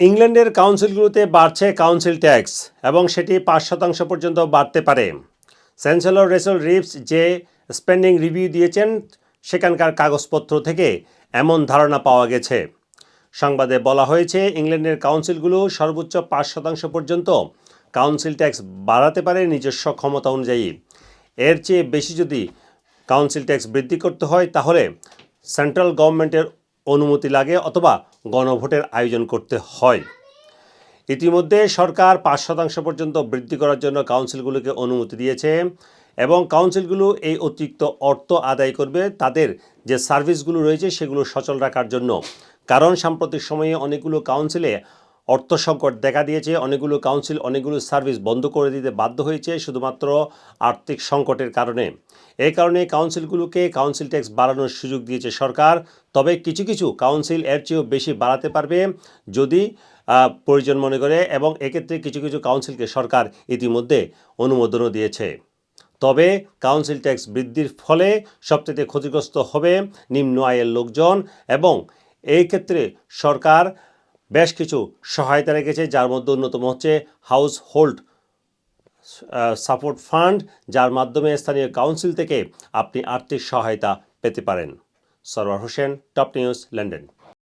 ইংল্যান্ডের কাউন্সিলগুলোতে বাড়ছে council tax এবং সেটি পাঁচ শতাংশ পর্যন্ত বাড়তে পারে। চ্যান্সেলর রেসল রিপস যে স্পেন্ডিং রিভিউ দিয়েছেন, সেখানকার কাগজপত্র থেকে এমন ধারণা পাওয়া গেছে। সংবাদে বলা হয়েছে, ইংল্যান্ডের কাউন্সিলগুলো সর্বোচ্চ পাঁচ শতাংশ পর্যন্ত কাউন্সিল ট্যাক্স বাড়াতে পারে নিজস্ব ক্ষমতা অনুযায়ী। এর চেয়ে বেশি যদি কাউন্সিল ট্যাক্স বৃদ্ধি করতে হয়, তাহলে সেন্ট্রাল গভর্নমেন্টের অনুমতি লাগে অথবা গণভোটের আয়োজন করতে হয়। ইতিমধ্যে সরকার পাঁচ শতাংশ পর্যন্ত বৃদ্ধি করার জন্য কাউন্সিলগুলোকে অনুমতি দিয়েছে এবং কাউন্সিলগুলো এই অতিরিক্ত অর্থ আদায় করবে। তাদের যে সার্ভিসগুলো রয়েছে সেগুলো সচল রাখার জন্য। কারণ সাম্প্রতিক সময়ে অনেকগুলো কাউন্সিলে অর্থ সংকট দেখা দিয়েছে। অনেকগুলো কাউন্সিল, অনেকগুলো সার্ভিস বন্ধ করে দিতে বাধ্য হয়েছে শুধুমাত্র আর্থিক সংকটের কারণে। এই কারণে কাউন্সিলগুলোকে কাউন্সিল ট্যাক্স বাড়ানোর সুযোগ দিয়েছে সরকার। তবে কিছু কিছু কাউন্সিল এর চেয়েও বেশি বাড়াতে পারবে যদি প্রয়োজন মনে করে এবং এক্ষেত্রে কিছু কিছু কাউন্সিলকে সরকার ইতিমধ্যে অনুমোদনও দিয়েছে। তবে কাউন্সিল ট্যাক্স বৃদ্ধির ফলে সবচেয়ে ক্ষতিগ্রস্ত হবে নিম্ন আয়ের লোকজন এবং এই ক্ষেত্রে সরকার বেশ কিছু সহায়তা রেখেছে, যার মধ্যে অন্যতম হচ্ছে হাউস হোল্ড সাপোর্ট ফান্ড যার মাধ্যমে স্থানীয় কাউন্সিল থেকে আপনি আর্থিক সহায়তা পেতে পারেন। Sarwar Hossain top news London